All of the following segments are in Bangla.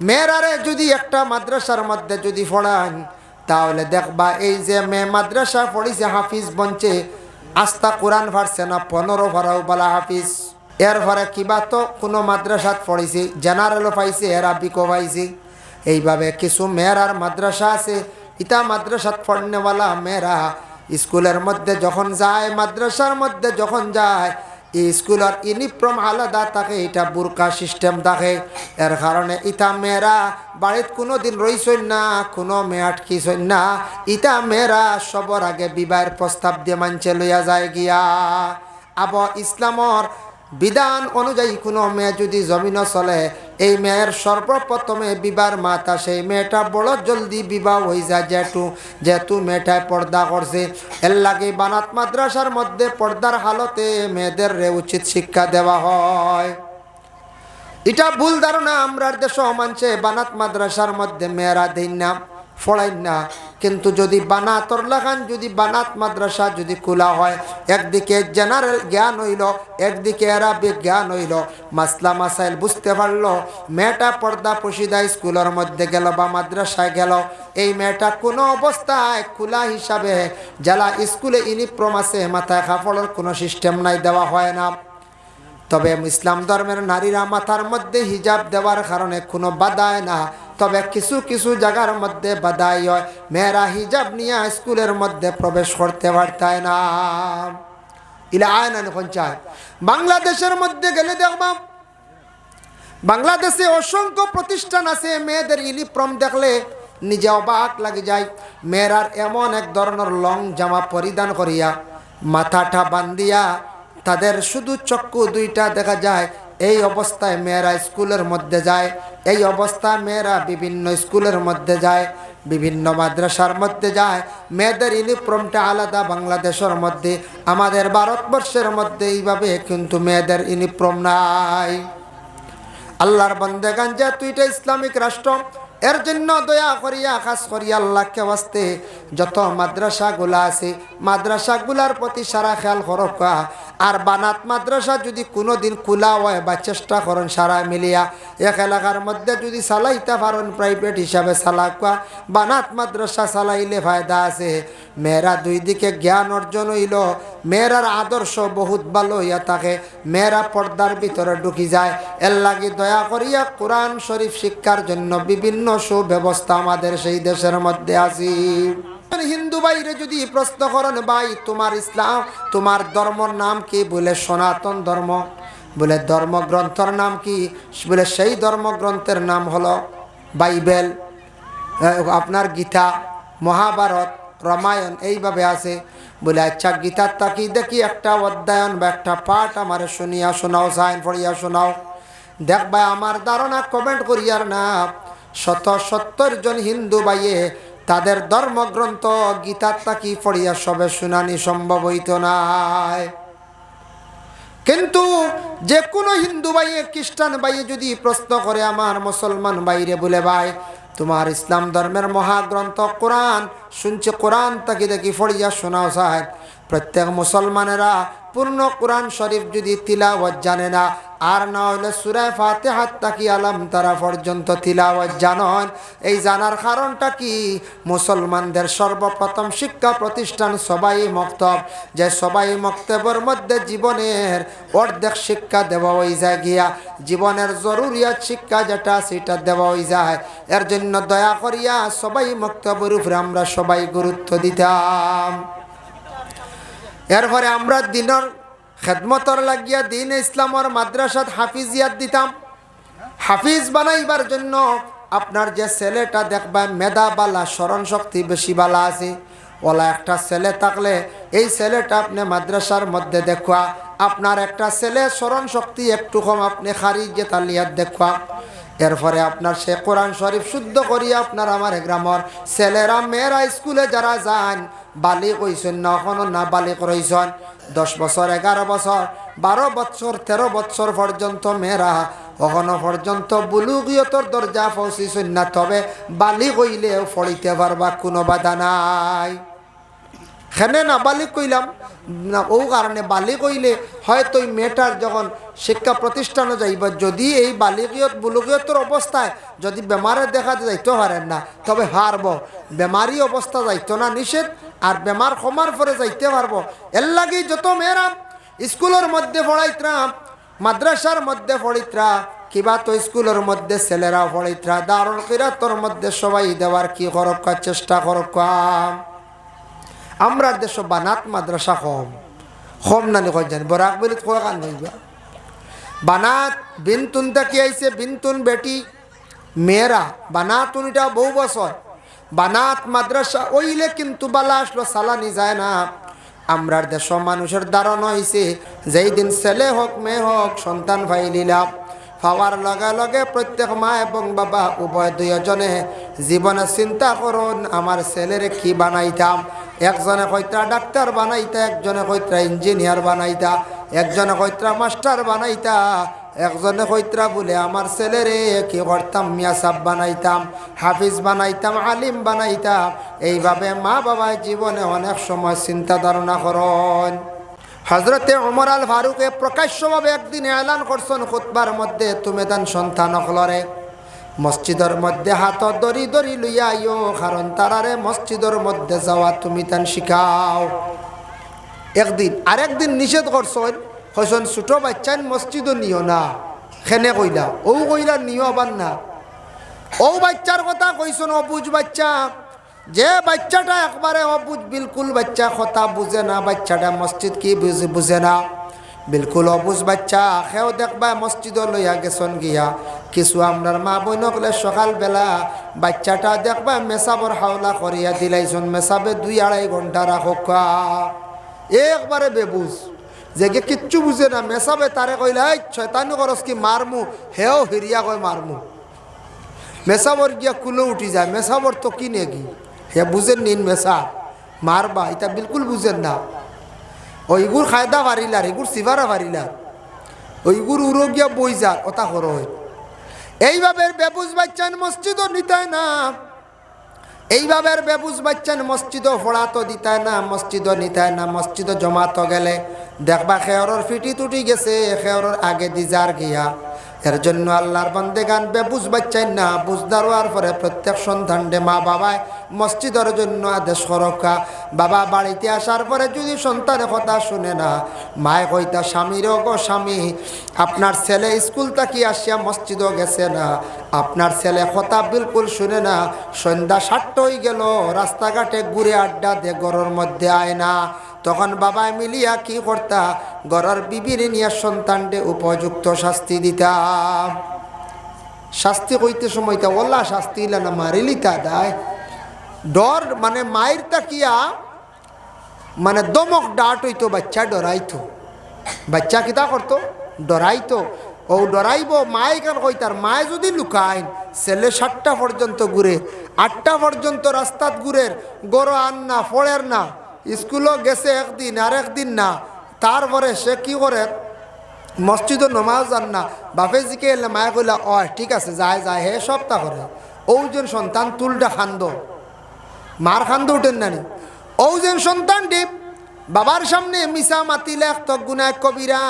মেয়েরারে যদি একটা মাদ্রাসার মধ্যে যদি পড়ান, তাহলে দেখবা এই যে মেয়ে মাদ্রাসা পড়িছে, হাফিজ বঞ্চে আস্তা কোরআন ফারছে না, পনেরো ভাড়াও বলা হাফিজ। এর ঘরে কিবা তো কোনো মাদ্রাসাত পড়িছে, জেনারেলও পাইছে, এরাবিকও পাইছে। এইভাবে কিছু মেয়েরার মাদ্রাসা আছে, ইতা মাদ্রাসাত পড়নেওয়ালা মেয়েরা স্কুলের মধ্যে যখন যায়, মাদ্রাসার মধ্যে যখন যায় স্কুলের ইউনিফর্ম আলাদা থাকে, এটা বুরকা সিস্টেম থাকে। এর কারণে ইটা মেয়েরা বাড়িত কোনো দিন রইছই না, কোনো মেয়ে আটকিছই না। ইতা মেয়েরা সবর আগে বিবাহের প্রস্তাব দিয়ে মানছে লইয়া যায় গিয়া। আব ইসলামর বিধান অনুযায়ী কোনো মেয়ে যদি জমিন চলে, এই মেয়ের সর্বপ্রথমে বিবার মাতা, সেই মেয়েটা বড় জলদি বিবাহ হয়ে যায় যেহেতু যেহেতু মেয়েটায় পর্দা করছে। এর লাগে বানাত মাদ্রাসার মধ্যে পর্দার হালতে মেয়েদের রে উচিত শিক্ষা দেওয়া হয়। এটা ভুল ধারণা, আমরার দেশ মানছে বানাত মাদ্রাসার মধ্যে মেয়েরা দিন না ফড়াই না। কিন্তু যদি বানাতর যদি বানাত মাদ্রাসা, যদি খোলা হয়, একদিকে জেনারেল জ্ঞান হইল, একদিকে আরবিক জ্ঞান হইল। মাসলা মাসাইল বুঝতে পারল, মেয়েটা পর্দা পশিদা স্কুলের মধ্যে গেল বা মাদ্রাসায় গেল। এই মেয়েটা কোনো অবস্থায় খোলা হিসাবে, যারা স্কুলে ইউনিফর্ম আছে, মাথায় কাপড়ের কোনো সিস্টেম নাই, দেওয়া হয় না। তবে ইসলাম ধর্মের নারীরা মাথার মধ্যে হিজাব দেওয়ার কারণে কোনো বাধায় না। তবে কিছু কিছু জায়গার মধ্যে বাধাই হয়। মেয়েরা হিজাব নিয়ে স্কুলের মধ্যে প্রবেশ করতে পারতায় না। আয় না এখন চায় বাংলাদেশের মধ্যে গেলে দেখবাম বাংলাদেশে অসংখ্য প্রতিষ্ঠান আছে, মেয়েদের ইউনিফর্ম দেখলে নিজে অবাক লাগে যায়। মেয়েরার এমন এক ধরনের লং জামা পরিধান করিয়া, মাথাটা বান্ধিয়া, তাদের শুধু চক্ষু দুইটা দেখা যায়। এই অবস্থায় মেয়েরা স্কুলের মধ্যে যায়, এই অবস্থায় মেয়েরা বিভিন্ন স্কুলের মধ্যে যায়, বিভিন্ন মাদ্রাসার মধ্যে যায়। মেয়েদের ইউনিফর্মটা আলাদা বাংলাদেশের মধ্যে, আমাদের ভারতবর্ষের মধ্যে এইভাবে কিন্তু মেয়েদের ইউনিফর্ম নাই। আল্লাহর বন্দেগান যে তুইটা ইসলামিক রাষ্ট্র এর জন্য দয়া করিয়া, খাস করিয়া আল্লাহকে বাস্তে যত মাদ্রাসাগুলা আছে, মাদ্রাসাগুলার প্রতি সারা খেয়াল করকা আর বানাত মাদ্রাসা যদি কোনো দিন খোলা হয় বা চেষ্টা করেন সারা মিলিয়া, এক এলাকার মধ্যে যদি চালাইতে পারেন প্রাইভেট হিসাবে চালাকা বানাত মাদ্রাসা চালাইলে ফায়দা আছে। মেয়েরা দুই দিকে জ্ঞান অর্জন হইল, মেয়েরার আদর্শ বহুত ভালো হইয়া থাকে, মেয়েরা পর্দার ভিতরে ঢুকি যায়। এর লাগি দয়া করিয়া কোরআন শরীফ শিক্ষার জন্য বিভিন্ন সুব্যবস্থা আমাদের সেই দেশের মধ্যে আছি। হিন্দু বাইরে যদি প্রশ্ন করেন, ভাই, তোমার ইসলাম, তোমার ধর্মর নাম কি? বলে, সনাতন ধর্ম। বলে, ধর্মগ্রন্থর নাম কি? বলে, সেই ধর্মগ্রন্থের নাম হলো বাইবেল আপনার গীতা, মহাভারত, রামায়ণ, এইভাবে আছে। বলে আচ্ছা গীতার তাকি দেখি একটা অধ্যায়ন বা একটা পাঠ আমার শুনিয়া শোনাও, সাইন পড়িয়া শোনাও? দেখবা আমার ধারণা কমেন্ট করিয়ার না। শত সত্তর জন হিন্দু বাইয়ে তাদের ধর্মগ্রন্থ গীতার তাকি পড়িয়া সবে শুনানি সম্ভব হইত নাই। কিন্তু যে কোনো হিন্দু ভাইয়ে খ্রিস্টান ভাইয়ে যদি প্রশ্ন করে, আমার মুসলমান বাইরে বলে ভাই, তোমার ইসলাম ধর্মের মহাগ্রন্থ কোরআন, শুনছে কোরআন তাকে দেখি ফড়িয়া শোনাও সাহেব প্রত্যেক মুসলমানেরা পূর্ণ কোরআন শরীফ যদি তিলাওয়াত জানে না আর না হলে সুরায় ফাতে হাত তাকি আলাম তারা পর্যন্ত তিলাওয়াত জানন। এই জানার কারণটা কি? মুসলমানদের সর্বপ্রথম শিক্ষা প্রতিষ্ঠান সবাই মক্তব। যে সবাই মক্তবের মধ্যে জীবনের অর্ধেক শিক্ষা দেওয়া হয়ে যায় গিয়া, জীবনের জরুরিয়াত শিক্ষা যেটা সেটা দেওয়া হয়ে যায়। এর জন্য দয়া করিয়া সবাই মক্তবের উপরে আমরা সবাই গুরুত্ব দিতাম। এরপরে আমরা দিনের খেদমতর লাগিয়া দিন ইসলামর মাদ্রাসাত হাফিজিয়াত দিতাম। হাফিজ বানাইবার জন্য আপনার যে ছেলেটা দেখবা মেধা বালা, স্মরণ শক্তি বেশি বালা আছে। ওলা একটা ছেলে থাকলে এই ছেলেটা আপনি মাদ্রাসার মধ্যে দেখুয়া, আপনার একটা ছেলে স্মরণ শক্তি একটু কম, আপনি খারিজে তালিয়াত দেখুয়া। এরপরে আপনার সে কোরআন শরীফ শুদ্ধ করিয়া আপনার আমার গ্রামর ছেলেরা, মেয়েরা স্কুলে যারা যান, বালিক হইছেন না না বালিক রইছেন। দশ বছর, এগারো বছর, বারো বছর, তেরো বছর পর্যন্ত মেয়েরা এখনও পর্যন্ত বুলুগিয়তর দরজা পৌঁছিছেন না তবে বালি হইলেও ফড়িতে পারবা কোনো বাধা নাই। খেনে না বালিক কইলাম। না, ও কারণে বালি কইলে হয়তো ওই মেয়েটার যখন শিক্ষা প্রতিষ্ঠানে যাইবা, যদি এই বালিকীয়ত বুলকীয়তর অবস্থায় যদি বেমারে দেখা যাইতে পারেন না, তবে হারব। বেমারি অবস্থা যাইতো না, নিষেধ। আর বেমার ক্ষমার পরে যাইতে পারব। এর লাগি যত মেয়েরা স্কুলের মধ্যে পড়াইতরাম মাদ্রাসার মধ্যে পড়িতরা, কিবা তো স্কুলের মধ্যে ছেলেরা পড়িতরা দারুণ কিরাতর মধ্যে সবাই দেওয়ার কি করক্কা চেষ্টা করক্কা আমরা দেশ বানাত মাদ্রাসা কম। কম নানি জানি বরাক বলি কয় কান হইবা বানাত বিনতুন তাকি আইছে, বিনতুন বেটি, মেয়েরা, বানাতুন এটা বহু বছর। বানাত মাদ্রাসা ওইলে কিন্তু বালা আসলো, সালানি যায় না। আমরার দেশ মানুষের ধারণা হয়েছে যেই দিন ছেলে হোক, মেয়ে হোক, সন্তান ভাইলিলাম পাওয়ার লগে লগে প্রত্যেক মা এবং বাবা উভয় দুইজনে জীবনে চিন্তা করুন, আমার ছেলের কি বানাইতাম? একজনে কইত্রা ডাক্তার বানাইতা, একজনে কইত্রা ইঞ্জিনিয়ার বানাইতা, একজনে কইত্রা মাস্টার বানাইতা একজনে কইত্রা বলে, আমার ছেলেরে কি করতাম, মিয়া সাব বানাইতাম, হাফিজ বানাইতাম, আলিম বানাইতাম, এইভাবে মা বাবা জীবনে অনেক সময় চিন্তা ধারণা করেন। হজরতে ওমর আল ফারুকে প্রকাশ্যভাবে একদিন এলান করছেন খুতবার মধ্যে, তুমি তান সন্তান হলরে মসজিদের মধ্যে হাত দরি দরি লইয়া কারণ তারারে মসজিদের মধ্যে যাওয়া তুমি তান শিখাও। একদিন, আরেকদিন নিষেধ করছেন হইসন ছোট বাচ্চান মসজিদও নিও না। খেনে কইলা ও কইলা নিও আবার না। ও বাচ্চার কথা কইসন অবুজ বাচ্চা। যে বাচ্চাটা একবারে অবুজ, বিলকুল বাচ্চা কথা বুঝে না, বাচ্চাটা মসজিদ কি বুঝে বুঝে না। বিলকুল অবুজ বাচ্চা, সেও দেখবা মসজিদ লইয়া গেছন গিয়া। কিছু আপনার মা বইনকলে সকালবেলা বাচ্চাটা দেখবা মেসাবর হাওলা করিয়া দিলাইছন মেসাবে দুই আড়াই ঘণ্টা রাখক একবারে বেবুজ। যে কিচ্ছু বুঝে না মেসাবে তারে কইলে, এই ছয়তানি করস কি, মারমু? হেও হিরিয়া কয়, মারমু। মেসাবর গিয়া কুলো উঠি যায় মেসাবর তো কি নেগি? হে বুঝেন নিন মেসা মারবা, এটা বিলকুল বুঝেন না। ওইগুর খায়দা পারিলার এগুর সিভারা পারিলার ওইগুর উড়ো গিয়া বই যার ওটা করো এইভাবে বেবুজ বাচ্চান মসজিদও নিতায় না। এইভাবে বেবুজ বাচ্চান মসজিদও ফোড়াতো দিতায় না, মসজিদও নিতায় না, মসজিদও জমাতো গেলে। দেখবা খেয়রর ফিটি তুটি গেছে, খেয়রর আগে দিজার গিয়া। এর জন্য আল্লাহর বন্দে গান বেবুজ বাচ্চাই না বুঝদার হওয়ার পরে প্রত্যেক সন্তান ডে মা বাবায় মসজিদের জন্য আদেশ করকা বাবা বাড়িতে আসার পরে যদি সন্তানের কথা শুনে না, মায় কইতা স্বামীরও গো স্বামী, আপনার ছেলে স্কুল থাকি আসিয়া মসজিদও গেছে না। আপনার ছেলে কথা বিলকুল শুনে না, সন্ধ্যা সাতটা হয়ে গেল, রাস্তাঘাটে ঘুরে আড্ডা দে, ঘরের মধ্যে আয় না। তখন বাবায় মিলিয়া কি করতা? গড়ার বিবির নিয়ে সন্তানটে উপযুক্ত শাস্তি দিতাম শাস্তি কইতে সময়টা ওল্লা শাস্তি ইলা না মারিলি তা দায়। ডর মানে মায়ের তাকিয়া মানে দমক ডাট হইতো, বাচ্চা ডরাইতো। বাচ্চা কিতা করতো? ডরাইতো। ও ডরাইব, মায় কেন কইতার মায় যদি লুকায় ছেলে সাতটা পর্যন্ত ঘুরে, আটটা পর্যন্ত রাস্তাত ঘুরের, গরো আন না ফড়ের না। স্কুলও গেছে একদিন, আর একদিন না। তারপরে সে কি করে? মসজিদও নমাজ যান না। বাপে জিকে এলে মায়ে কইলা অ ঠিক আছে, যায় যায়, হে সপ্তাহ করে। ওজন সন্তান তুলটা খান্দ। মার খান্দ উঠেন নানি। ওজন সন্তানটি বাবার সামনে মিশা মাতিলে এক গুনা কবিরা।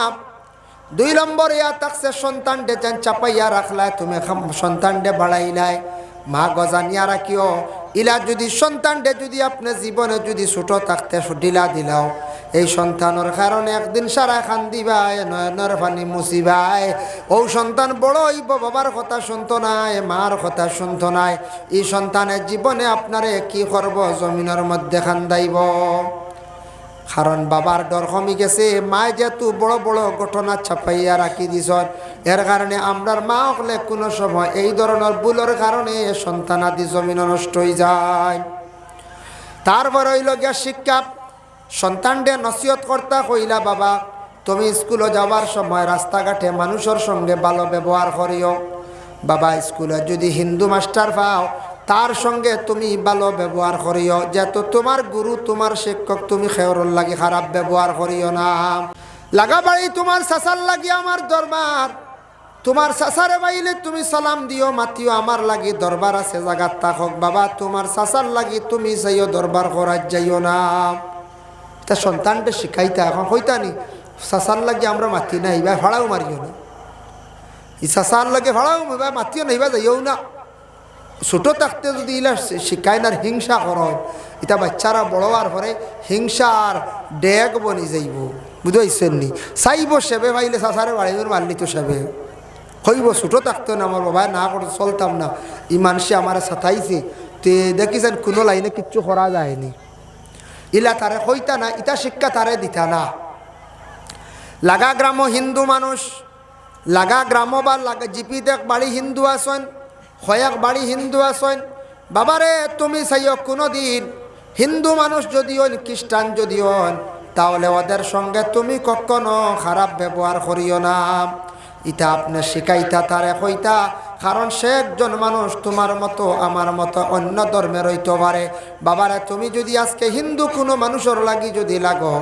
দুই নম্বর ইয়া তাকছে সন্তান ডে চাপাইয়া রাখলায়, তুমি সন্তান ডে বাড়াইলাই মা গজানিয়া রাখিও। ইলা যদি সন্তান ডে যদি আপনি জীবনে যদি ছোট থাকতে ডিলা দিলাও, এই সন্তানের কারণে একদিন সারা খান দিবাই নয়নের পানি মুসিবাই ও সন্তান বড় হইব, বাবার কথা শুনতো নাই, মার কথা শুনতো নাই। এই সন্তানের জীবনে আপনারে কি করব? জমিনের মধ্যে খান্দাইব কারণ বাবার ডর কমি গেছে। মায় যেহেতু বড় বড় ঘটনা ছাপাইয়া রাখি দিছ এর কারণে আমরার মা হলে কোনো সময় এই ধরনের ভুলের কারণে সন্তান আদি জমিন নষ্ট হয়ে যায়। তারপর হইল গিয়া শিক্ষা। সন্তানডে নসিহত কর্তা কইলা, বাবা, তুমি স্কুলে যাওয়ার সময় রাস্তাঘাটে মানুষের সঙ্গে ভালো ব্যবহার করিও। বাবা, স্কুলে যদি হিন্দু মাস্টার পাও তার সঙ্গে তুমি ভালো ব্যবহার করিও। যেহেতু তোমার গুরু, তোমার শিক্ষক, তুমি খেয়রর লাগি খারাপ ব্যবহার করিও না। লাগাবাড়ি তোমার সাসার লাগি আমার দরবার। তোমার সাসারে বাইলে তুমি সালাম দিও, মাতিও আমার লাগি দরবার আছে জাগাত থাকক বাবা, তোমার সাসার লাগি তুমি যাইও দরবার করার যাইও না। তা সন্তানটা শিখাইতা এখন হইতা নি সাসার লাগে আমরা মাতি না এইবার ভাড়াও মারিও না। ই সাসার লাগে ভাড়াও মাতিও না এইবার যাইও না। ছোটো থাকতে যদি ইলা শিখায় না হিংসা করন এটা বাচ্চারা বড় হওয়ার পরে হিংসার ডেগ বনি যাইব। বুঝাইছেন নি? চাইব সেবে ভাইলে সাসারে বাড়ির মারলি তো সেবে। হইব ছোটো থাকতো না, আমার বাবা না করে চলতাম না। ই মানুষে আমার সাথাইছে তে দেখিছেন কোনো লাইনে কিচ্ছু করা যায়নি। ইলা তারে হইতা না ইটা শিক্ষা তারে দিতা না। লাগা গ্রাম হিন্দু মানুষ, লাগা গ্রাম বা লাগা জিপি দেখ বাড়ি হিন্দু আসন হয়াক বাড়ি হিন্দু আসন বাবারে, তুমি চাইও কোনো দিন হিন্দু মানুষ যদি হন, খ্রিস্টান যদি হন, তাহলে ওদের সঙ্গে তুমি কখনো খারাপ ব্যবহার করিও না। ইটা আপনি শিখাইতা, তারে কইতা, কারণ সে একজন মানুষ, তোমার মতো, আমার মতো অন্য ধর্মের হইতে পারে। বাবারে, তুমি যদি আজকে হিন্দু কোনো মানুষের লাগি যদি লাগো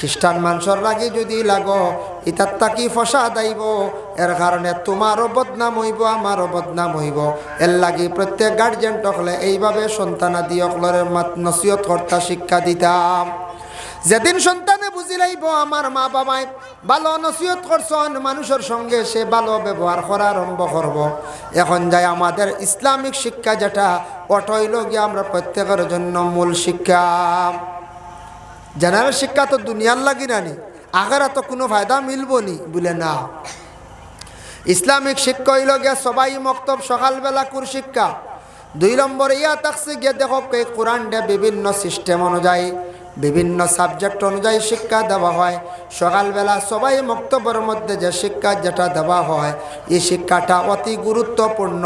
খ্রিস্টান মানুষের লাগি যদি লাগো, ইতার তাকি ফসা দাইব। এর কারণে তোমারও বদনাম হইব, আমারও বদনাম হইব। এর লাগি প্রত্যেক গার্জেন টকলে এইভাবে সন্তানাদি অকলরের মাত নসিহত কর্তা শিক্ষা দিতাম। যেদিন সন্তানে বুঝি লাইব আমার মা বাবাই, ভালো নসিহত করছেন মানুষের সঙ্গে সে ভালো ব্যবহার করা আরম্ভ করব। এখন যাই আমাদের ইসলামিক শিক্ষা যেটা অটইল গিয়ে আমরা প্রত্যেকের জন্য মূল শিক্ষা। জেনারেল শিক্ষা তো দুনিয়ার লাগি নানি আগারা তো কোনো ফায়দা মিলব নি বলে না। ইসলামিক শিক্ষা হইল গিয়া সবাই মক্তব, সকালবেলা কুর শিক্ষা। দুই নম্বর ইয়া তাকসি গিয়ে দেখো এই কোরআনটা বিভিন্ন সিস্টেম অনুযায়ী বিভিন্ন সাবজেক্ট অনুযায়ী শিক্ষা দেওয়া হয়। সকালবেলা সবাই মক্তব্যের মধ্যে যে শিক্ষা যেটা দেওয়া হয়, এই শিক্ষাটা অতি গুরুত্বপূর্ণ।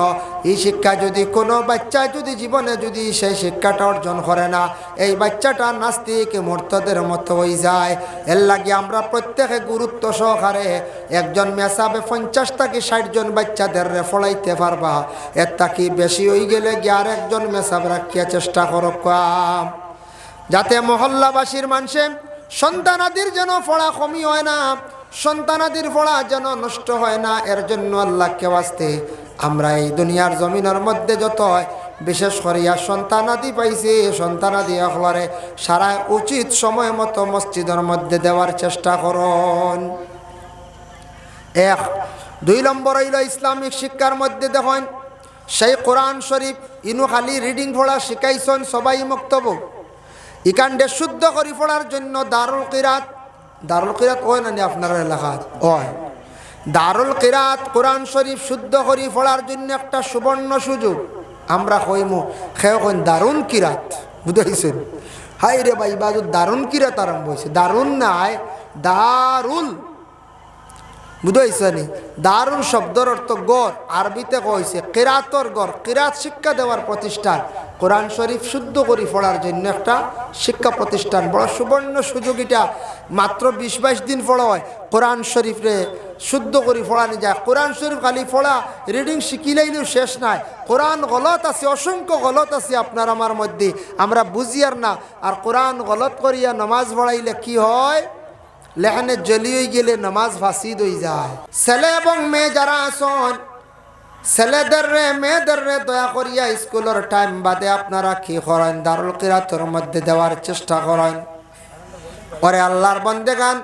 এই শিক্ষা যদি কোনো বাচ্চা যদি জীবনে যদি সেই শিক্ষাটা অর্জন করে না, এই বাচ্চাটা নাস্তিক মূর্তদের মতো হয়ে যায়। এর লাগে আমরা প্রত্যেকে গুরুত্ব সহকারে একজন মেসাবে পঞ্চাশ থেকে ষাট জন বাচ্চাদের ফলাইতে পারবা। এর তাকি বেশি হয়ে গেলে গিয়ে আর একজন মেসাব রাখিয়া চেষ্টা করো কাম। যাতে মহল্লাবাসীর মানুষে সন্তানাদির যেন ফড়া কমি হয় না, সন্তানাদির ফড়া যেন নষ্ট হয় না, এর জন্য আল্লাহকে বাঁচতে আমরা এই দুনিয়ার জমিনের মধ্যে যত হয় বিশেষ করিয়া সন্তানাদি পাইছে, সন্তানাদি অখলারে সারা উচিত সময় মতো মসজিদের মধ্যে দেওয়ার চেষ্টা করুন। এক, দুই নম্বর হইল ইসলামিক শিক্ষার মধ্যে দেখুন, সেই কোরআন শরীফ ইনু খালি রিডিং পড়া শিখাইছেন সবাই মক্তব্য ইকান্ডে শুদ্ধ করি পড়ার জন্য দারুল কিরাত দারুল কিরাত ওই না আপনার এলাকার ওয় দারুল কিরাত কোরআন শরীফ শুদ্ধ করি পড়ার জন্য একটা সুবর্ণ সুযোগ। আমরা কইমু খেয়ে কইন দারুণ কিরাত। বুঝাইছেন? হাই রে ভাই বাজু দারুণ কিরাত আরম্ভ হয়েছে দারুণ নাই দারুল বুঝাইছানি? দারুণ শব্দর অর্থ গড়। আরবিতে কইছে, কেরাতর গড়। কেরাত শিক্ষা দেওয়ার প্রতিষ্ঠান। কোরআন শরীফ শুদ্ধ করে পড়ার জন্য একটা শিক্ষা প্রতিষ্ঠান। বড় সুবর্ণ সুযোগ এটা। মাত্র বিশ বাইশ দিন পড়া হয়। কোরআন শরীফরে শুদ্ধ করে পড়ানি যায়। কোরআন শরীফ খালি পড়া, রিডিং শিখিলেইলেও শেষ নাই। কোরআন গলত আছে, অসংখ্য গলত আছে আপনার আমার মধ্যে। আমরা বুঝি আর না। আর কোরআন গলত করিয়া নমাজ পড়াইলে কি হয়? লেখানে জলি হয়ে গেলে নামাজ ফাঁসিদ হয়ে যায়। ছেলে এবং মেয়ে যারা আসন ছেলেদের রে, মেয়েদের রে দয়া করিয়া স্কুলের টাইম বাদে আপনারা কি করেন? দারুল কিরাতর মধ্যে দেওয়ার চেষ্টা করেন। পরে আল্লাহর বন্দে গান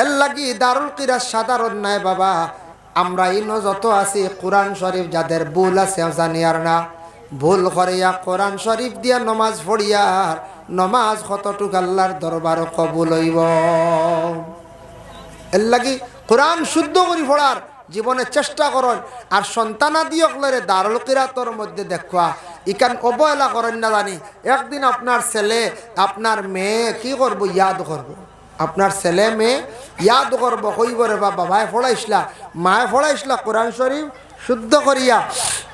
এর লাগি দারুল কিরাত সাধারণ নাই বাবা। আমরা ইনো যত আছি কোরআন শরীফ, যাদের ভুল আছে জানি আর না। ভুল করিয়া কোরআন শরীফ দিয়া নমাজ পড়িয়া নমাজ কতটুক আল্লাহর দরবার কবুল হইব? এর লাগি কোরআন শুদ্ধ করি পড়ার জীবনে চেষ্টা করন আর সন্তানাদি অকলরে দারুল কিরাতর মধ্যে দেখা ইকান অবহেলা করেন না জানি, একদিন আপনার ছেলে, আপনার মেয়ে কি করব, ইয়াদ করব। আপনার ছেলে, মেয়ে, ইয়াদ করব কইব রে বাবা ভাই ফড়াইসলা মায়ে ফড়াইসলা কোরআন শরীফ শুদ্ধ করিয়া।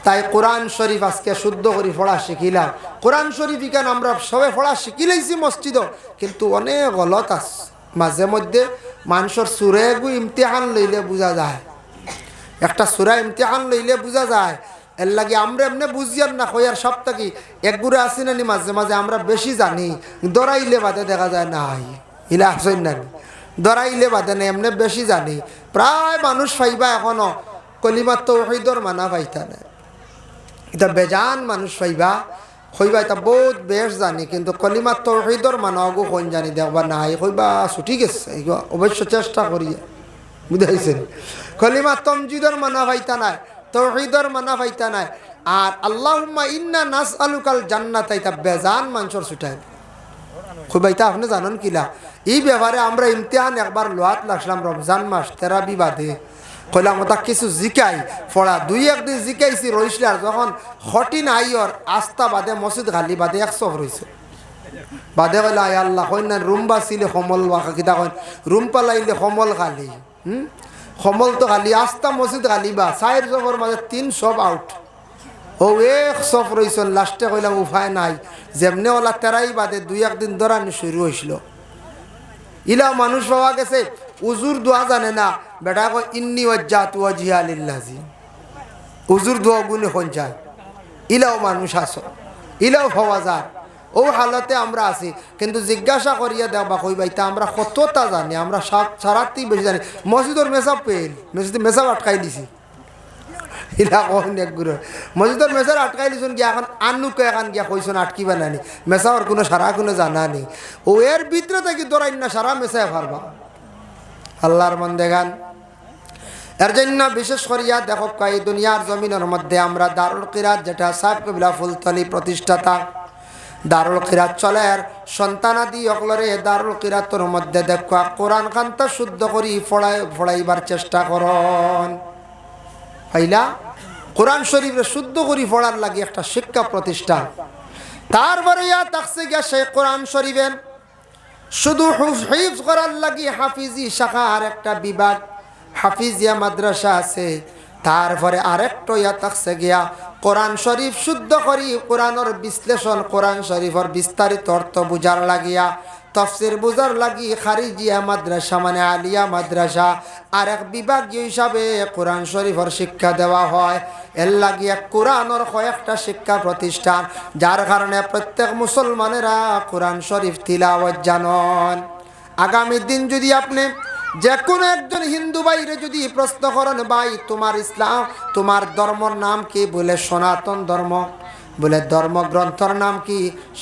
তাই কোরআন শরীফ আজকে শুদ্ধ করি পড়া শিখিলাম। কোরআন শরীফ ইকান আমরা সবে পড়া শিখিলেইছি মসজিদ কিন্তু অনেক গলত আছে মাঝে মধ্যে মানুষের সুরে গু ইমতিহান লইলে বোঝা যায়। একটা সুরা ইমতিহান লইলে বোঝা যায়। এর লাগে আমরা এমনি বুঝিয়ার না, কইয়ার সব থাকি এক গুড়ে আসি নানি মাঝে মাঝে, আমরা বেশি জানি। দরাইলে বাদে দেখা যায় নাই। ইলা আসেন নানি দরাইলে বাদে না, এমনি বেশি জানি। প্রায় মানুষ পাইবা এখনও কলিমার তৌহিদর মানা পাইতা না এটা বেজান মানুষ পাইবা কইবা এটা বহুত বেশ জানি, কিন্তু কলিমা তৌহিদর মানগো কোন জানি দেখবা নাই কইবা ছুটি গেছে অবশ্য চেষ্টা করি বুঝাইছেন কলিমা তমজিদর মানা পাইতা নাই তৌহিদর মানা পাইতা নাই, আর আল্লাহুম্মা ইন্না নাস আলুকাল জান্নাত এটা বেজান মানুষের ছুটাই। খুবাইতা আপনি জানেন কিলা? এই ব্যাপারে আমরা ইমতিহান একবার লোহাত লাগলাম, রমজান মাস, তেরাবি বাদে। কইলাম ওটা কিছু জিকাই। ফড়া দুই একদিন জিকাইছি রইছিল আর যখন হটিন আইয়র আস্তা বাদে মসজিদ খালি বাদে একশো রইছে বাদে কইলা, আয় আল্লাহ, কইন না, রুম বাঁচিলে সমল বাখা কিতা কইন? রুম পালাইলে সমল খালি, হুম? সমল তো খালি আস্তা মসজিদ খালি বা চাইর জবর মাঝে তিন সব আউট। ও এক সফ রইছেন লাস্টে কইলাম উপায় নাই। যেমনে ওলা তেরাই বাদে দুই একদিন দরানি শুরু হয়েছিল ইলা মানুষ পাওয়া গেছে উজুর দোয়া জানে না। বেটা কয়, ইন্নি ওয়াজ্জাত ওয়াজিহা লিল্লাহি। উজুর দোয়া গুনে হন যায়। ইলাও মানুষ আস ইলাও পাওয়া যায় ও হালতে আমরা আছি। কিন্তু জিজ্ঞাসা করিয়া দেবা কইবা ইতা আমরা কতটা জানি? আমরা সারাতি বেশি জানি। মসজিদর মেসাব পেল মসজিদ মেসাব আটকাই দিছি। ইলা কখন মেসার আটকাই দিছুন গিয়া, এখন আনুকে এখন গিয়া কইছুন আটকিবা নানি মেসাওয়ার কোনো সারা কোনো জানা নেই। ও এর ভিতরে থেকে দৌড়াই না সারা মেসায় পারবা আল্লাহর মন দেখান এর জন্য বিশেষ করিয়া দেখো এই দুনিয়ার জমিনের মধ্যে আমরা দারুল কিরাত, যেটা সাহেব কবিলা ফুলতলি প্রতিষ্ঠাতা। দারুল কিরাত চলের সন্তানাদি অকলরে দারুল কিরাতর মধ্যে দেখো কোরআন খান্তা শুদ্ধ করি ফড়াই ফড়াইবার চেষ্টা করন। পাইলা? কোরআন শরীফে শুদ্ধ করি পড়ার লাগে একটা শিক্ষা প্রতিষ্ঠান। তারপরে ইয়া তাকসে গিয়া সেই কোরআন শরীফের শুধু হিফ করার লাগি হাফিজি শাখা আর একটা বিভাগ হাফিজিয়া মাদ্রাসা আছে। তারপরে আরেকটা ইয়া থাকছে গিয়া কোরআন শরীফ শুদ্ধ করি, কোরআনের বিশ্লেষণ কোরআন শরীফের বিস্তারিত অর্থ বুঝার লাগিয়া। তফসির বুঝার লাগি খারিজিয়া মাদ্রাসা মানে আলিয়া মাদ্রাসা। আর এক বিভাগীয় হিসাবে কোরআন শরীফের শিক্ষা দেওয়া হয়। এর লাগিয়া কোরআনের কয়েকটা শিক্ষা প্রতিষ্ঠান, যার কারণে প্রত্যেক মুসলমানেরা কোরআন শরীফ তিলাওয়াত জানন। আগামী দিন যদি আপনি যে কোনো একজন হিন্দু বাইরে যদি প্রশ্ন করেন, ভাই, তোমার ইসলাম, তোমার ধর্মর নাম কি? বলে, সনাতন ধর্ম। বলে, ধর্মগ্রন্থর নাম কি?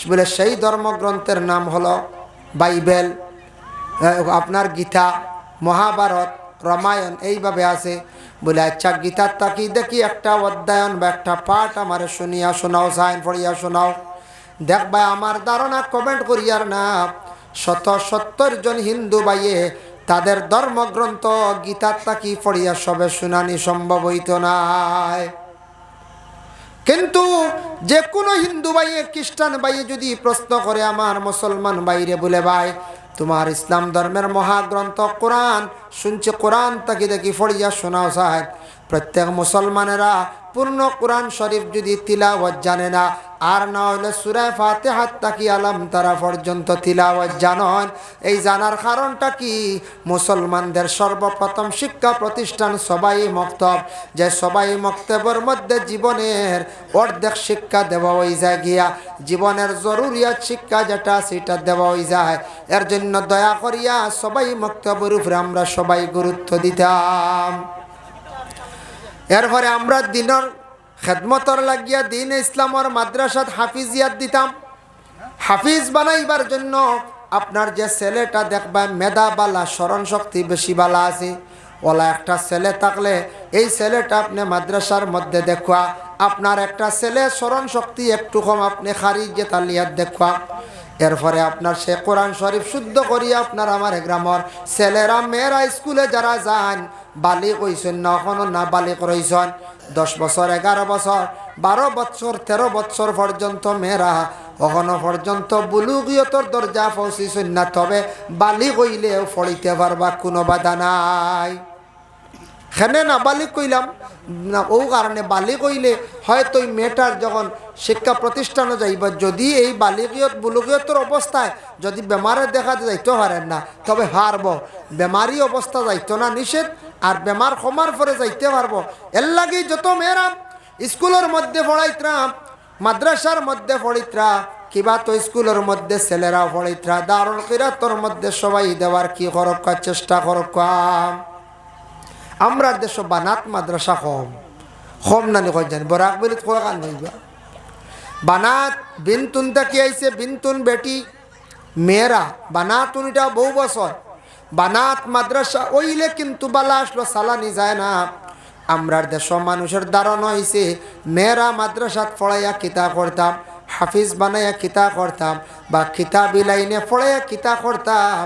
বলে, সেই ধর্মগ্রন্থের নাম হলো বাইবেল আপনার গীতা, মহাভারত, রামায়ণ, এইভাবে আছে। বলে আচ্ছা গীতার তাকি দেখি, একটা অধ্যায়ন বা একটা পাঠ আমার শুনিয়া শোনাও, সাইন পড়িয়া শোনাও। দেখবা আমার ধারণা কমেন্ট করিয়ার না, শত সত্তর জন হিন্দু বাইয়ে তাদের ধর্মগ্রন্থ গীতার তাকি পড়িয়া সবে শুনানি সম্ভব হইত নাই। কিন্তু যে কোনো হিন্দু ভাইয়ে খ্রিস্টান ভাইয়ে যদি প্রশ্ন করে, আমার মুসলমান বাইরে বলে ভাই, তোমার ইসলাম ধর্মের মহাগ্রন্থ, কোরআন, শুনছে কোরআন, তাকে দেখি ফড়িয়া শোনাও সাহেব। প্রত্যেক মুসলমানেরা পূর্ণ কোরআন শরীফ যদি তিলাওয়াত জানে না আর না হলে সুরায় ফাতে হাত তাকি আলাম তারা পর্যন্ত তিলাওয়াত জানন। এই জানার কারণটা কি? মুসলমানদের সর্বপ্রথম শিক্ষা প্রতিষ্ঠান সবাই মক্তব। যে সবাই মক্তবের মধ্যে জীবনের অর্ধেক শিক্ষা দেওয়া হয়ে যায় গিয়া, জীবনের জরুরিয়াত শিক্ষা যেটা সেটা দেওয়া হয়ে যায়। এর জন্য দয়া করিয়া সবাই মক্তবের উপরে আমরা সবাই গুরুত্ব দিতাম। এরপরে আমরা দিনের খেদমতর লাগিয়া দিন ইসলামর মাদ্রাসাত হাফিজিয়াত দিতাম। হাফিজ বানাইবার জন্য আপনার যে ছেলেটা দেখবা মেধা বালা স্মরণ শক্তি বেশি বালা আছে। ওলা একটা ছেলে থাকলে এই ছেলেটা আপনি মাদ্রাসার মধ্যে দেখুয়া আপনার একটা ছেলে স্মরণ শক্তি একটু কম আপনি খারি যে তালিয়াত দেখুয়া এরপরে আপনার সে কোরআন শরীফ শুদ্ধ করিয়া আপনার আমার গ্রামর ছেলেরা, মেয়েরা স্কুলে যারা যান, বালিক হইছেন না, এখনও না বালিক রইছেন। দশ বছর, এগারো বছর, বারো বছর, তেরো বছর পর্যন্ত মেয়েরা, এখনও পর্যন্ত বুলুগিয়তর দরজা পৌঁছিছেন না তবে বালি কইলেও ফড়িতে পারবা কোনো বাধা নাই। হেনে না বালিক কইলাম। না, ও কারণে বালি কইলে হয়তো ওই মেয়েটার যখন শিক্ষা প্রতিষ্ঠানে যাইব, যদি এই বালিকীয়ত বুলুকীয়তর অবস্থায় যদি বেমারে দেখা যাইতে পারেন না, তবে হারব। বেমারি অবস্থা যাইতো না, নিষেধ। আর বেমার কমার পরে যাইতে পারব। এর লাগে যত মেয়েরা স্কুলের মধ্যে পড়াইতরাম মাদ্রাসার মধ্যে পড়িত্রা, কিবা তো স্কুলের মধ্যে ছেলেরা পড়িত্রা দারুণ কিরাতর মধ্যে সবাই দেওয়ার কি করক্কা চেষ্টা করক্কা আমরা দেশ বানাত মাদ্রাসা কম। কম নানি কই জানি, বরাক বলি কোয়া কান হইবা? বানাত বিনতুন থেকে আইছে, বিনতুন বেটি, মেয়েরা, বানাতুন এটা বহু বছর। বানাত মাদ্রাসা, ওইলে কিন্তু বালা আসলো, সালানি যায় না। আমরার দেশ মানুষের ধারণ হয়েছে মেয়েরা মাদ্রাসাত পড়াইয়া কিতা করতাম, হাফিজ বানাইয়া কিতা করতাম, বা কিতাব লাইনে পড়াইয়া কিতা করতাম।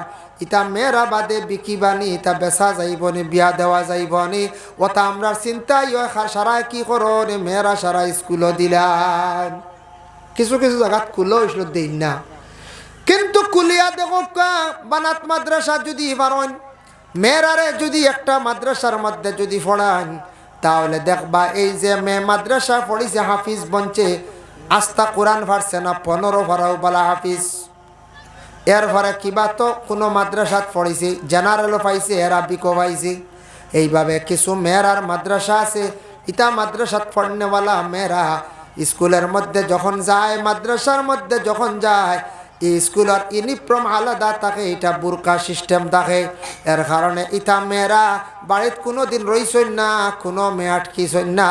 ইতা মেয়েরা বাদে বিকিবানি ইতা বেচা যাইবনি, বিয়া দেওয়া যাইবনি। ওটা আমরা চিন্তাই সারা কি করো রে মেয়েরা সারা স্কুলও দিলাম। কিছু কিছু জায়গাত কুলো হয়েছিল দিন না। কুলিয়া দেখো কা, বানাত মাদ্রাসা যদি পারেন মেয়েরারে যদি একটা মাদ্রাসার মধ্যে যদি পড়ান, তাহলে দেখবা এই যে মেয়ে মাদ্রাসা পড়িছে, হাফিজ বঞ্চে আস্তা কোরআন ফারছে না, পনেরো ভরাও বলা হাফিজ। এর পরে কিবা তো কোনো মাদ্রাসাত পড়িছে, জেনারেলও পাইছে এরা বিকো পাইছে। এইভাবে কিছু মেয়েরার মাদ্রাসা আছে ইটা মাদ্রাসাত পড়নেওয়ালা মেয়েরা স্কুলের মধ্যে যখন যায়, মাদ্রাসার মধ্যে যখন যায় স্কুলের ইউনিফর্ম আলাদা থাকে, এটা বুরকা সিস্টেম থাকে। এর কারণে ইতা মেয়েরা বাড়িত কোনো দিন রইছই না, কোনো মেয়ে আটকিছই না।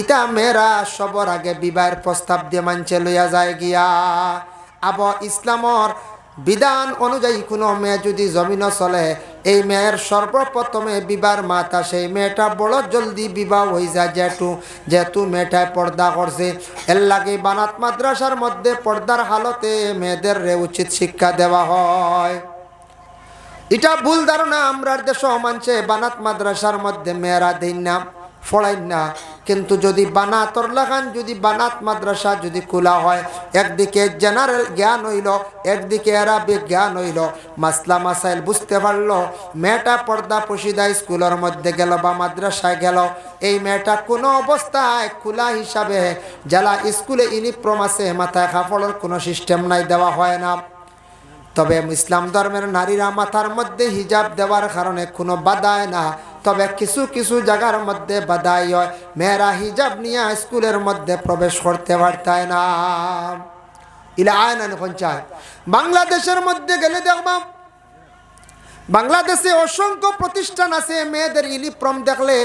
ইতা মেয়েরা সবর আগে বিবাহের প্রস্তাব দিয়ে মানছে লইয়া যায় গিয়া। আব ইসলামর বিধান অনুযায়ী কোনো মেয়ে যদি জমিন চলে এই মেয়ের সর্বপ্রথমে বিবার মাতা, সেই মেয়েটা বড় জলদি বিবাহ হয়ে যায় যেহেতু যেহেতু মেয়েটায় পর্দা করছে। এর লাগে বানাত মাদ্রাসার মধ্যে পর্দার হালতে মেয়েদের রে উচিত শিক্ষা দেওয়া হয়। এটা ভুল ধারণা আমরা দেশ মানছে, বানাত মাদ্রাসার মধ্যে মেয়েরা দিন না। ফড়াই না। কিন্তু যদি বানাতর লাগান, যদি বানাত মাদ্রাসা যদি খোলা হয়, একদিকে জেনারেল জ্ঞান হইল, একদিকে আরবিক জ্ঞান হইল। মাসলা মাসাইল বুঝতে পারল, মেয়েটা পর্দা পশিদা স্কুলের মধ্যে গেল বা মাদ্রাসায় গেল। এই মেয়েটা কোনো অবস্থায় খোলা হিসাবে যারা স্কুলে ইউনিফর্ম আছে, মাথায় কাপড়ের কোনো সিস্টেম নাই, দেওয়া হয় না। তবে ইসলাম ধর্মের নারীরা মাথার মধ্যে হিজাব দেওয়ার কারণে কোনো বাধায় না। তবে কিছু কিছু জায়গার মধ্যে বাধাই হয়। মেয়েরা হিজাব নিয়ে স্কুলের মধ্যে প্রবেশ করতে পারতায় না। আয় না এখন বাংলাদেশের মধ্যে গেলে দেখবাম বাংলাদেশে অসংখ্য প্রতিষ্ঠান আছে, মেয়েদের ইউনিফর্ম দেখলে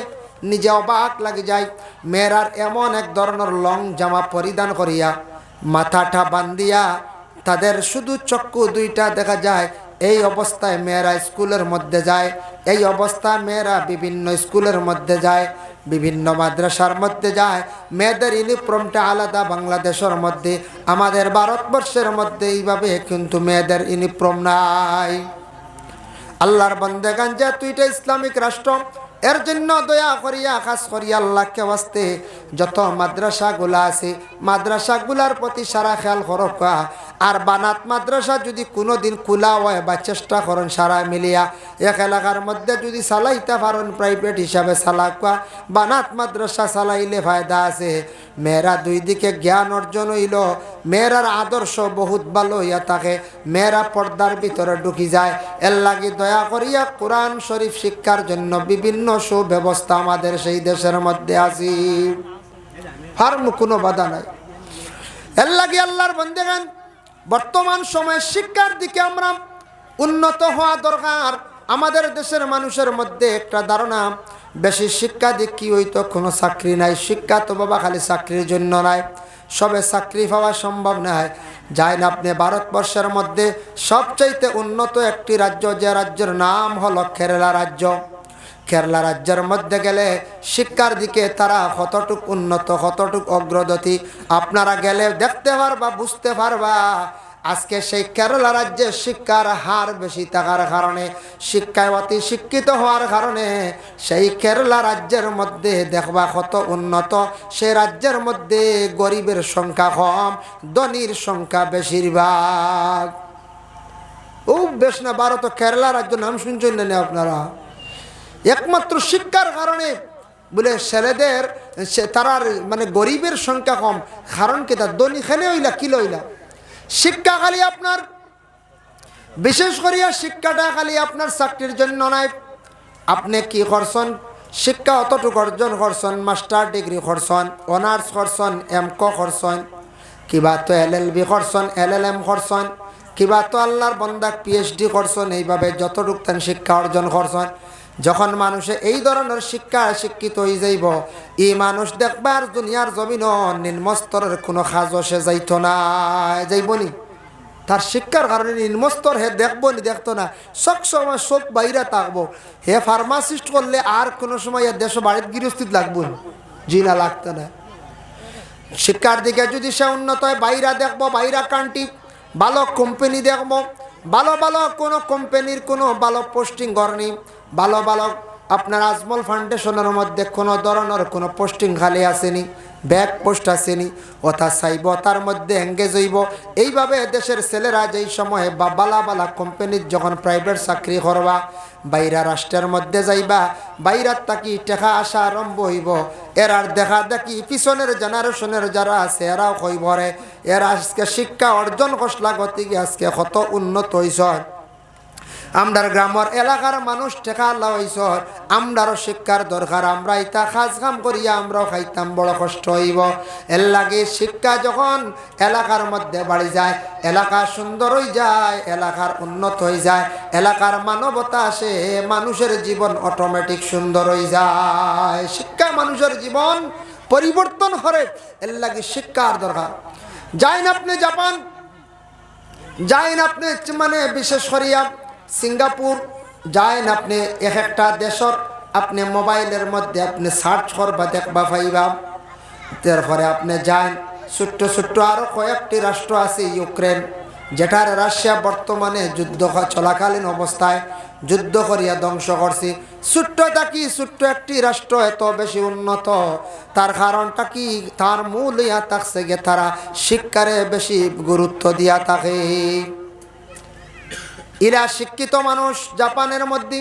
নিজে অবাক লাগে যায়। মেয়েরার এমন এক ধরনের লং জামা পরিধান করিয়া, মাথাটা বান্ধিয়া, তাদের শুধু চক্ষু দুইটা দেখা যায় এই অবস্থায় মেয়েরা স্কুলের মধ্যে যায়, এই অবস্থায় মেয়েরা বিভিন্ন স্কুলের মধ্যে যায়, বিভিন্ন মাদ্রাসার মধ্যে যায়। মেয়েদের ইউনিফর্মটা আলাদা বাংলাদেশের মধ্যে, আমাদের ভারতবর্ষের মধ্যে এইভাবে কিন্তু মেয়েদের ইউনিফর্ম নাই। আল্লাহর বন্দেগান যে তুইটা ইসলামিক রাষ্ট্র এর জন্য দয়া করিয়া, খাস করিয়া আল্লাহকে বাস্তে যত মাদ্রাসাগুলা আছে, মাদ্রাসাগুলার প্রতি সারা খেয়াল করকা আর বানাত মাদ্রাসা যদি কোনো দিন খোলা হয় বা চেষ্টা করেন সারা মিলিয়া এক এলাকার মধ্যে যদি চালাইতে পারেন প্রাইভেট হিসাবে চালাকা বানাত মাদ্রাসা চালাইলে ফায়দা আছে। মেয়েরা দুই দিকে জ্ঞান অর্জন হইল, মেয়েরার আদর্শ বহুত ভালো হইয়া থাকে, মেয়েরা পর্দার ভিতরে ঢুকি যায়। এর লাগি দয়া করিয়া কোরআন শরীফ শিক্ষার জন্য বিভিন্ন সুব্যবস্থা আমাদের সেই দেশের মধ্যে আছি। আর কোনো বাধা নাই। এর লাগে আল্লাহর বন্দেগান, বর্তমান সময়ে শিক্ষার দিকে আমরা উন্নত হওয়া দরকার। আমাদের দেশের মানুষের মধ্যে একটা ধারণা, বেশি শিক্ষা দিক কি হইতো, কোনো চাকরি নাই। শিক্ষা তো বাবা খালি চাকরির জন্য নাই। সবে চাকরি পাওয়া সম্ভব নয় যাই না আপনি, ভারতবর্ষের মধ্যে সবচাইতে উন্নত একটি রাজ্য, যে রাজ্যের নাম হলো কেরালা রাজ্য। কেরালা রাজ্যের মধ্যে গেলে শিক্ষার দিকে তারা কতটুক উন্নত, কতটুক অগ্রগতি, আপনারা গেলে দেখতে পারবা, বুঝতে পারবা। আজকে সেই কেরালা রাজ্যের শিক্ষার হার বেশি থাকার কারণে শিক্ষায় অতি শিক্ষিত হওয়ার কারণে সেই কেরালা রাজ্যের মধ্যে দেখবা কত উন্নত। সেই রাজ্যের মধ্যে গরিবের সংখ্যা কম, ধনির সংখ্যা বেশিরভাগ। ও বেশ না ভারত কেরালা রাজ্য নাম শুনছেন না আপনারা? একমাত্র শিক্ষার কারণে বলে ছেলেদের, সে তারার মানে গরিবের সংখ্যা কম, কারণ কি তার দনি খেলে হইলা, কি লইলা? শিক্ষা খালি আপনার, বিশেষ করিয়া শিক্ষাটা খালি আপনার চাকরির জন্য নাই। আপনি কি করছেন? শিক্ষা অতটুকু অর্জন করছেন, মাস্টার ডিগ্রি করছেন, অনার্স করছেন এম ক করছেন, কিবা তো এল এল বি করছেন, এল এল এম করছেন, কিবা তো আল্লাহর বন্দাক পিএইচডি করছেন, এইভাবে যতটুকু শিক্ষা অর্জন করছেন। যখন মানুষে এই ধরনের শিক্ষা শিক্ষিত হয়ে যাইব, এই মানুষ দেখবার দুনিয়ার জমিন নিম্নস্তরের কোনো সাজো সে যাইত না যাইবনি তার শিক্ষার কারণে নিম্নস্তর হে দেখব নি, দেখতো না। সব সময় সব বাইরে থাকব। হে ফার্মাসিস্ট করলে আর কোনো সময় দেশ বাড়ির গৃহস্থিত লাগবো না। জি না, লাগতো না। শিক্ষার দিকে যদি সে উন্নত হয়, বাইরা দেখব, বাইরা কান্ট্রি ভালো কোম্পানি দেখব। ভালো ভালো কোনো কোম্পানির কোনো ভালো পোস্টিং করনি ভালো ভালো। আপনার আজমল ফাউন্ডেশনের মধ্যে কোনো ধরনের কোনো পোস্টিং খালি আসেনি, ব্যাক পোস্ট আসেনি ওটা চাইব তার মধ্যে এঙ্গেজ হইব। এইভাবে দেশের ছেলেরা যেই সময়ে বা বালা বালা কোম্পানির যখন প্রাইভেট চাকরি করবা, বাইরা রাষ্ট্রের মধ্যে যাইবা, বাইরার তাকি টেকা আসা আরম্ভ হইব। এরার দেখা দেখি পিছনের জেনারেশনের যারা আছে, এরাও কইবরে, এরা আজকে শিক্ষা অর্জন কষলা গতিকে আজকে কত উন্নত হইছ। আমরার গ্রামের এলাকার মানুষ টেকা আল্লাহ হইছ আমরারও শিক্ষার দরকার আমরা ইতা কাজ কাম করিয়া আমরাও খাইতাম, বড় কষ্ট হইব। এর লাগে শিক্ষা যখন এলাকার মধ্যে বাড়ি যায়, এলাকা সুন্দর হয়ে যায়, এলাকার উন্নত হয়ে যায়, এলাকার মানবতা আসে, মানুষের জীবন অটোমেটিক সুন্দর হয়ে যায়। শিক্ষা মানুষের জীবন পরিবর্তন করে এর লাগে শিক্ষার দরকার। যাইন আপনি জাপান, যাইন আপনি মানে বিশেষ করিয়া সিঙ্গাপুর যাইন আপনি এক একটা দেশর, আপনি মোবাইলের মধ্যে আপনি সার্চ করবা, দেখবা, পাইবা। তারপরে আপনি যান ছোট্ট ছোট্ট আরও কয়েকটি রাষ্ট্র আছে ইউক্রেন, যেটার রাশিয়া বর্তমানে যুদ্ধ চলাকালীন অবস্থায় যুদ্ধ করিয়া ধ্বংস করছে। ছোট্টটা কি? ছোট্ট একটি রাষ্ট্র এত বেশি উন্নত। তার কারণটা কি? তার মূল ইয়া থাকছে গে, তারা শিক্ষারে বেশি গুরুত্ব দিয়া থাকে। এরা শিক্ষিত মানুষ জাপানের মধ্যে।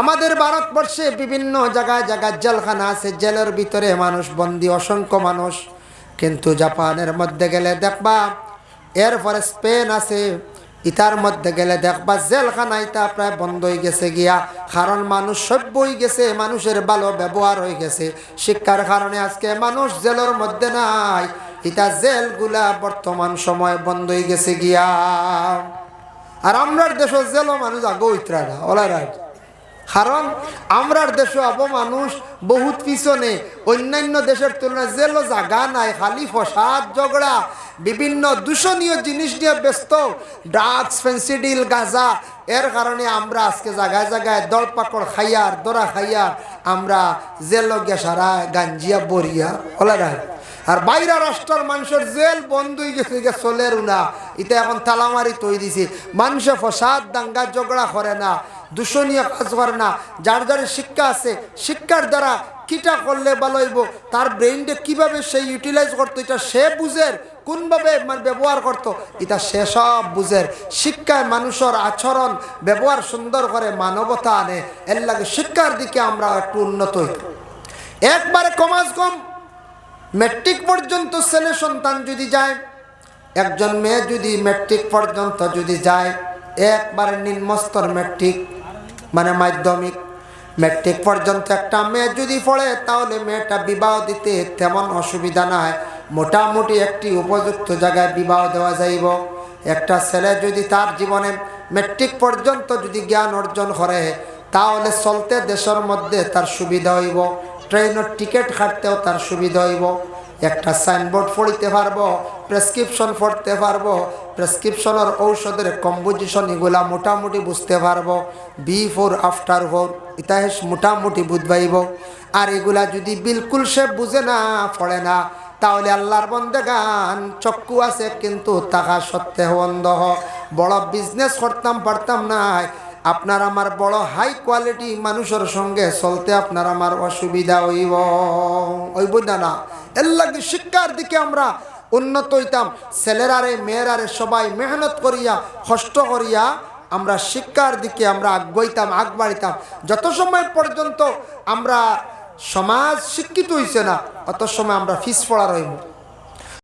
আমাদের ভারতবর্ষে বিভিন্ন জায়গায় জায়গায় জেলখানা আছে, জেলের ভিতরে মানুষ, বন্দি, অসংখ্য মানুষ। কিন্তু জাপানের মধ্যে গেলে দেখবা, এরপরে স্পেন আছে, ইতার মধ্যে গেলে দেখবা জেলখানা ইতা প্রায় বন্ধ হয়ে গেছে গিয়া। কারণ মানুষ সভ্য হয়ে গেছে, মানুষের ভালো ব্যবহার হয়ে গেছে। শিক্ষার কারণে আজকে মানুষ জেলের মধ্যে নাই, ইতা জেলগুলা বর্তমান সময় বন্ধ হয়ে গেছে গিয়া। আর আমরার দেশও জেলো মানুষ আগে ইতরা না কারণ আমরার দেশও আবো মানুষ বহুত পিছনে অন্যান্য দেশের তুলনায় জেলো জাগা নাই, খালি ফসাদ, ঝগড়া, বিভিন্ন দূষণীয় জিনিস নিয়ে ব্যস্ত। ড্রাগস, ফেন্সিডিল, গাঁজা, এর কারণে আমরা আজকে জায়গায় জায়গায় দল পাকড় খাইয়ার দরা খাইয়ার আমরা জেলো গিয়া সারা গাঞ্জিয়া, বরিয়া ওলা আর বাইরা রাষ্ট্রের মানুষের জেল বন্ধ হয়ে গেছে চলের না এটা এখন তালামারি তৈরি দিছে। মানুষে ফসাদ, দাঙ্গা, ঝগড়া করে না, দূষণীয় কাজ করে না। যার যার শিক্ষা আছে, শিক্ষার দ্বারা কিটা করলে ভালো হইব? তার ব্রেইনটা কীভাবে সে ইউটিলাইজ করতো, এটা সে বুঝের কোনভাবে মানে ব্যবহার করতো, এটা সে সব বুঝের শিক্ষায় মানুষের আচরণ, ব্যবহার সুন্দর করে মানবতা আনে। এর লাগে শিক্ষার দিকে আমরা একটু উন্নত হই। একবারে কমাস কম মেট্রিক পর্যন্ত ছেলে সন্তান যদি যায় একজন মেয়ে যদি মেট্রিক পর্যন্ত যদি যায়, একবারে নিম্নস্তর মেট্রিক মানে মাধ্যমিক মেট্রিক পর্যন্ত একটা মেয়ে যদি পড়ে, তাহলে মেয়েটা বিবাহ দিতে তেমন অসুবিধা নাই। মোটামুটি একটি উপযুক্ত জায়গায় বিবাহ দেওয়া যাইব। একটা ছেলে যদি তার জীবনে মেট্রিক পর্যন্ত যদি জ্ঞান অর্জন করে, তাহলে চলতে দেশের মধ্যে তার সুবিধা হইব। ট্রেনের টিকিট কাটতেও তার সুবিধা হইব। একটা সাইনবোর্ড পড়িতে পারব। প্রেসক্রিপশন পড়তে পারব প্রেসক্রিপশনের ঔষধের কম্পোজিশন এগুলা মোটামুটি বুঝতে পারব বি ফোর আফটার ফোর ইতিহাস মোটামুটি বুঝবাইব। আর এগুলা যদি বিলকুল সে বুঝে না, পড়ে না, তাহলে আল্লাহর বন্দে গান, চক্ষু আছে কিন্তু তাহা সত্ত্বেও অন্ধ হ। বড় বিজনেস করতাম, পারতাম না আপনার আমার বড় হাই কোয়ালিটি মানুষের সঙ্গে চলতে আপনার আমার অসুবিধা হইব। হইব না না। এর লাগে শিক্ষার দিকে আমরা উন্নত হইতাম। ছেলেরারে, মেয়েরারে সবাই মেহনত করিয়া, কষ্ট করিয়া আমরা শিক্ষার দিকে আমরা আগাইতাম আগ বাড়িতাম যত সময় পর্যন্ত আমরা সমাজ শিক্ষিত হইছে না, অত সময় আমরা ফিস পড়া রইব